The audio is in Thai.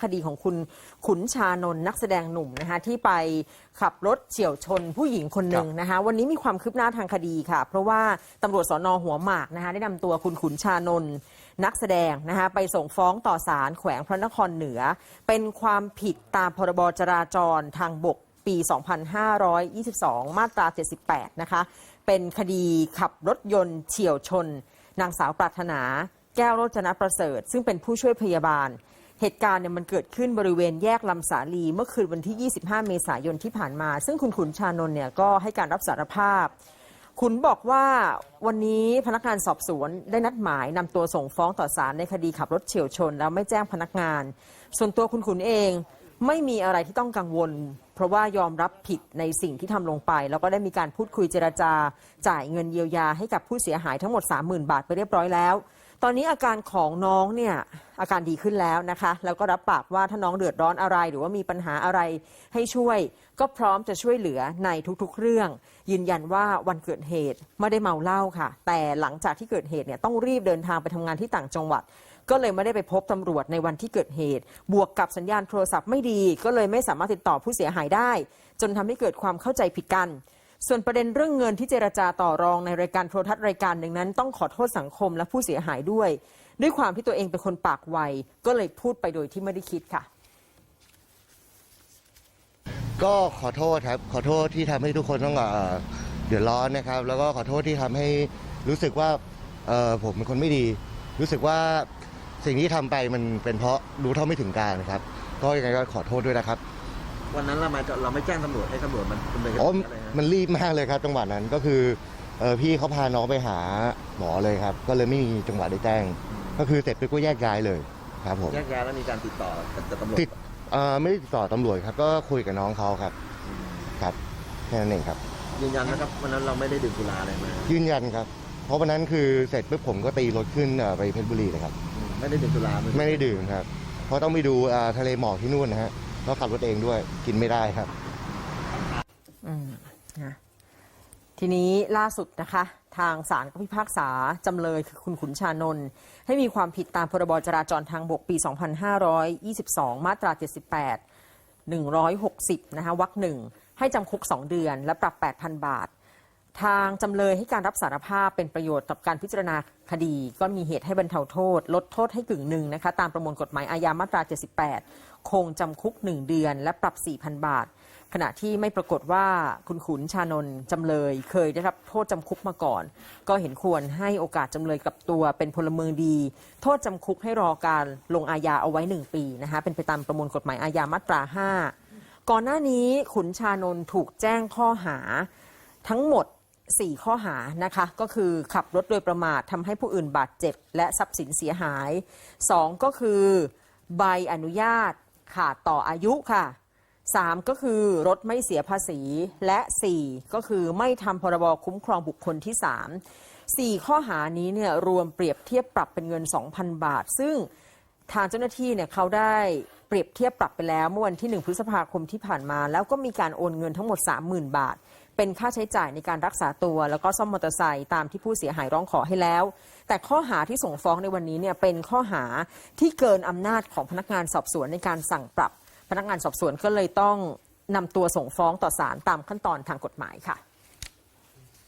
คดีของคุณขุนชานนท์นักแสดงหนุ่มนะคะที่ไปขับรถเฉียวชนผู้หญิงคนหนึ่งนะคะวันนี้มีความคืบหน้าทางคดีค่ะ เพราะว่าตำรวจสอนอหัวหมากนะคะได้นำตัวคุณขุนชานนท์นักแสดงนะคะไปส่งฟ้องต่อศาลแขวงพระนครเหนือ เป็นความผิดตามพรบจราจรทางบกปี 2522 มาตรา 78 นะคะ เป็นคดีขับรถยนต์เฉียวชน นางสาวปรารถนา แก้วโรจนประเสริฐ ซึ่งเป็นผู้ช่วยพยาบาล เหตุการณ์เนี่ยมันเกิดขึ้นบริเวณแยกลำสาลี เมื่อคืนวันที่ 25 เมษายนที่ผ่านมา ซึ่งคุณขุนชานนท์เนี่ยก็ให้การรับสารภาพขุนบอกว่าวันนี้พนักงานสอบสวนได้นัดหมายนำตัวส่งฟ้องต่อศาลในคดีขับรถเฉียวชน แล้วไม่แจ้งพนักงาน ส่วนตัวคุณขุนเองไม่มีอะไรที่ต้องกังวล เพราะว่ายอมรับผิดในสิ่งที่ทำลงไป แล้วก็ได้มีการพูดคุยเจรจา จ่ายเงินเยียวยาให้กับผู้เสียหายทั้งหมด 30,000 บาทไปเรียบร้อยแล้ว ตอนนี้อาการของน้องเนี่ยอาการดีขึ้นแล้วนะคะ แล้วก็รับปากว่าถ้าน้องเดือดร้อนอะไร หรือว่ามีปัญหาอะไรให้ช่วย ก็พร้อมจะช่วยเหลือในทุกๆ เรื่อง ยืนยันว่าวันเกิดเหตุไม่ได้เมาเหล้าค่ะ แต่หลังจากที่เกิดเหตุเนี่ยต้องรีบเดินทางไปทำงานที่ต่างจังหวัด ก็เลยไม่ได้ไปพบตำรวจในวันที่เกิดเหตุ บวกกับสัญญาณโทรศัพท์ไม่ดี ก็เลยไม่สามารถติดต่อผู้เสียหายได้ จนทำให้เกิดความเข้าใจผิดกัน ส่วนประเด็นเรื่องเงินที่เจรจาต่อรองในรายการโทรทัศน์รายการหนึ่งนั้น ต้องขอโทษสังคมและผู้เสียหายด้วย ด้วยความที่ตัวเองเป็นคนปากไวก็เลยพูดไปโดยที่ไม่ได้คิดค่ะ ก็ขอโทษครับ ขอโทษที่ทำให้ทุกคนต้องเอ่อเดือดร้อนนะครับ แล้วก็ขอโทษที่ทำให้รู้สึกว่าเอ่อผมเป็นคนไม่ดี รู้สึกว่าสิ่งที่ทำไปมันเป็นเพราะรู้เท่าไม่ถึงการนะครับ ก็ยังไงก็ขอโทษด้วยนะครับ วันนั้นเรามาเราไม่แจ้งตำรวจให้ตำรวจมันดำเนินคอ๋อดีอะไรฮะมันรีบมากเลยครับ จังหวะนั้นก็คือเอ่อพี่เขาพาน้องไปหาหมอเลยครับ ก็เลยไม่มีจังหวะได้แจ้ง ก็คือเสร็จไปก็แยกย้ายเลยครับผม แยกย้ายแล้วมีการติดต่อกับตำรวจติด เอ่อไม่ได้ติดต่อตำรวจครับ ก็คุยกับน้องเขาครับครับแค่นั้นเองครับ ยืนยันนะครับวันนั้นเราไม่ได้ดื่มสุราอะไรมายืนยันครับ เพราะวันนั้นคือเสร็จปุ๊บผมก็ตีรถขึ้นเอ่อไปเพชรบุรีเลยครับ อืมไม่ได้ดื่มสุราไม่ได้ดื่มครับ เพราะต้องไปดูอ่าทะเลหมอกที่นู่นนะฮะ แล้วขับรถเองด้วยกินไม่ได้ครับทีนี้ล่าสุดนะคะ ทางศาลก็พิพากษา จำเลยคือคุณขุนชานนท์ให้มีความผิดตามพรบจราจรทางบกปี 2522 มาตรา 78 160 นะคะวรรคหนึ่งให้จำคุก 2 เดือนและปรับ 8,000 บาท ทางจำเลยให้การรับสารภาพเป็นประโยชน์ต่อการพิจารณาคดี ก็มีเหตุให้บรรเทาโทษ ลดโทษให้กึ่งหนึ่งนะคะ ตามประมวลกฎหมายอาญามาตรา 78 คงจำคุก 1 เดือน และปรับ 4,000 บาท ขณะที่ไม่ปรากฏว่าคุณขุนชานนท์จำเลย เคยได้รับโทษจำคุกมาก่อน ก็เห็นควรให้โอกาสจำเลยกลับตัวเป็นพลเมืองดี โทษจำคุกให้รอการลงอาญาเอาไว้ 1 ปีนะคะเป็นไปตามประมวลกฎหมายอาญามาตรา 5 ก่อนหน้านี้ขุนชานนท์ถูกแจ้งข้อหาทั้งหมด 4 ข้อหานะคะ ก็คือขับรถโดยประมาททำให้ผู้อื่นบาดเจ็บ และทรัพย์สินเสียหาย 2 ก็คือ ใบอนุญาตขาดต่ออายุค่ะ 3 ก็คือรถไม่เสียภาษี และ 4 ก็คือไม่ทำพรบคุ้มครองบุคคลที่ 3 4 ข้อหานี้เนี่ยรวมเปรียบเทียบปรับเป็นเงิน 2,000 บาท ซึ่ง ทางเจ้าหน้าที่เนี่ยเขาได้เปรียบเทียบปรับไปแล้วเมื่อวันที่ 1 พฤษภาคมที่ผ่านมา แล้วก็มีการโอนเงินทั้งหมด 30,000 บาท เป็นค่าใช้จ่ายในการรักษาตัว แล้วก็ซ่อมมอเตอร์ไซค์ตามที่ผู้เสียหายร้องขอให้แล้ว แต่ข้อหาที่ส่งฟ้องในวันนี้เนี่ยเป็นข้อหาที่เกินอำนาจของพนักงานสอบสวนในการสั่งปรับ พนักงานสอบสวนก็เลยต้องนำตัวส่งฟ้องต่อศาลตามขั้นตอนทางกฎหมายค่ะ